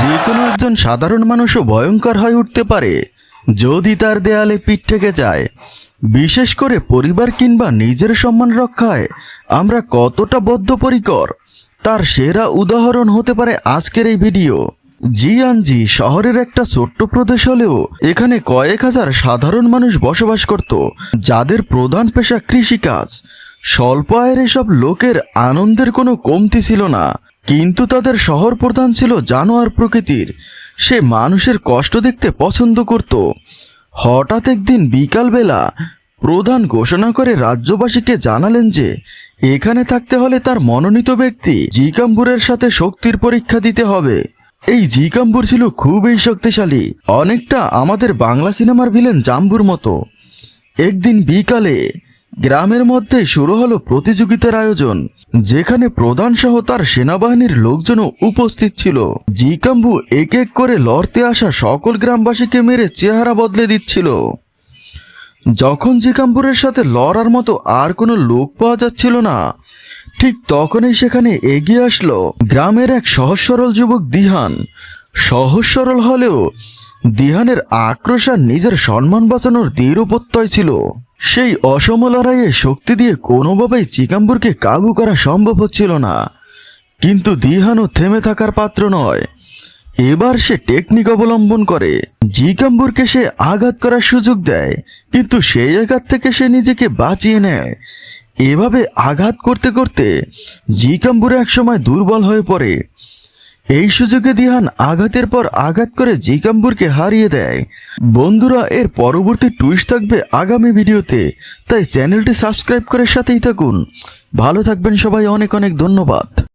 যে কোনো একজন সাধারণ মানুষও ভয়ঙ্কর হয়ে উঠতে পারে। যদি তার দেয়ালে পিঠ থেকে যায়, বিশেষ করে পরিবার কিংবা নিজের সম্মান রক্ষায়, আমরা কতটা বদ্ধপরিকর? তার সেরা উদাহরণ হতে পারে আজকের এই ভিডিও। জিয়ানজি শহরের একটা ছোট্ট প্রদেশ হলেও এখানে কয়েক হাজার সাধারণ মানুষ বসবাস করত, যাদের প্রধান পেশা কৃষিকাজ। স্বল্প আয়ের এসব লোকের আনন্দের কোনো কমতি ছিল না। কিন্তু তাদের শহর প্রধান ছিল জানোয়ার প্রকৃতির। সে মানুষের কষ্ট দেখতে পছন্দ করত। হঠাৎ একদিন বিকালবেলা প্রধান ঘোষণা করে রাজ্যবাসীকে জানালেন যে, এখানে থাকতে হলে তার মনোনীত ব্যক্তি জিকাম্বুরের সাথে শক্তির পরীক্ষা দিতে হবে। এই জিকাম্বুর ছিল খুবই শক্তিশালী, অনেকটা আমাদের বাংলা সিনেমার ভিলেন জাম্বুর মতো। একদিন বিকালে গ্রামের মধ্যে শুরু হলো প্রতিযোগিতার আয়োজন, যেখানে প্রধান সহ তার সেনাবাহিনীর লোকজনও উপস্থিত ছিল। জিকাম্বু এক এক করে লড়তে আসা সকল গ্রামবাসীকে মেরে চেহারা বদলে দিচ্ছিল। যখন জিকাম্বুরের সাথে লড়ার মতো আর কোনো লোক পাওয়া যাচ্ছিল না, ঠিক তখনই সেখানে এগিয়ে আসলো গ্রামের এক সহজ সরল যুবক দিহান। সহজ সরল হলেও দিহানের আক্রোশ আর নিজের সম্মান বাঁচানোর দৃঢ় প্রত্যয় ছিল। সেই অসম লড়াইয়ে শক্তি দিয়ে কোনোভাবেই চিকাম্বুরকে কাবু করা সম্ভব হচ্ছিল না। কিন্তু দিহানও থেমে থাকার পাত্র নয়। এবার সে টেকনিক অবলম্বন করে। জিকাম্বুরকে সে আঘাত করার সুযোগ দেয়, কিন্তু সেই আঘাত থেকে সে নিজেকে বাঁচিয়ে নেয়। এভাবে আঘাত করতে করতে জিকাম্বুর একসময় দুর্বল হয়ে পড়ে। এই সুযোগে দিহান আঘাতের পর আঘাত করে জিকাম্বুরকে হারিয়ে দেয়। বন্ধুরা, এর পরবর্তী টুইস্ট থাকবে আগামী ভিডিওতে, তাই চ্যানেলটি সাবস্ক্রাইব করে সাথেই থাকুন। ভালো থাকবেন সবাই, অনেক অনেক ধন্যবাদ।